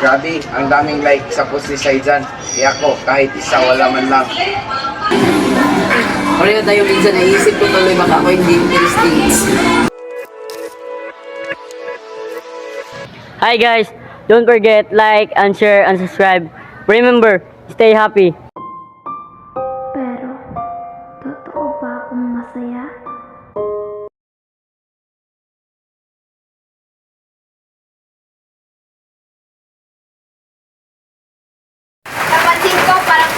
Grabe, ang daming like sa post ni Saizan. Kaya ako, kahit isa wala man lang. Pareho tayo minsan naisip ko tuloy baka ako hindi interesting. Hi guys, don't forget like and share and subscribe. Remember, stay happy.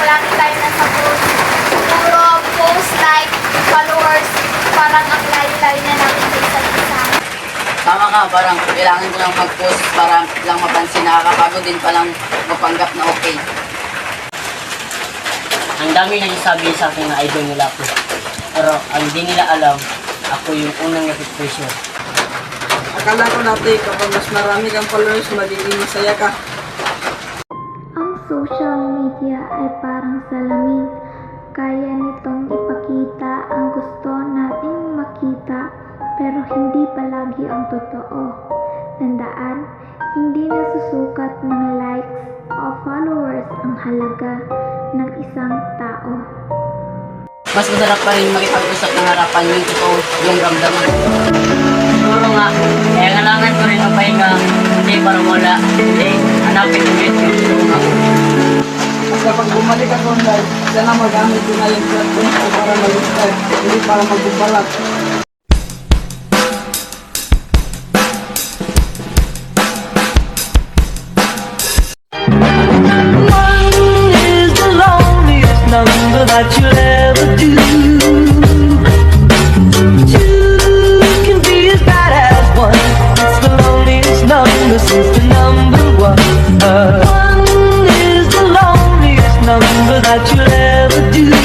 Palagi tayo nasa post. Puro post, like, followers, parang ang layo-layo na natin sa isa't isa. Tama ka, parang kailangan ko lang mag-post para lang mapansin. Nakakapagod din palang mapanggap na okay. Ang dami nagsasabi sa akin na idol nila ako. Pero ang di nila alam, ako yung unang napit-pressure. Akala ko dati kapag mas marami kang followers, magiging masaya ka. Social media ay parang salamin. Kaya nitong ipakita ang gusto nating makita, pero hindi palagi ang totoo. Tandaan, hindi nasusukat ng likes o followers ang halaga ng isang tao. Mas masarap pa rin makipag-usap ng harapan yung totoo, yung ramdaman. Siguro nga, kaya kailangan ko rin ang pahinga. Hindi para wala. Hindi, hanapin ulit yung gusto online, sana magamit ko na yung platform ko para mag-subscribe, hindi para magbubalat. One is the loneliest number that you do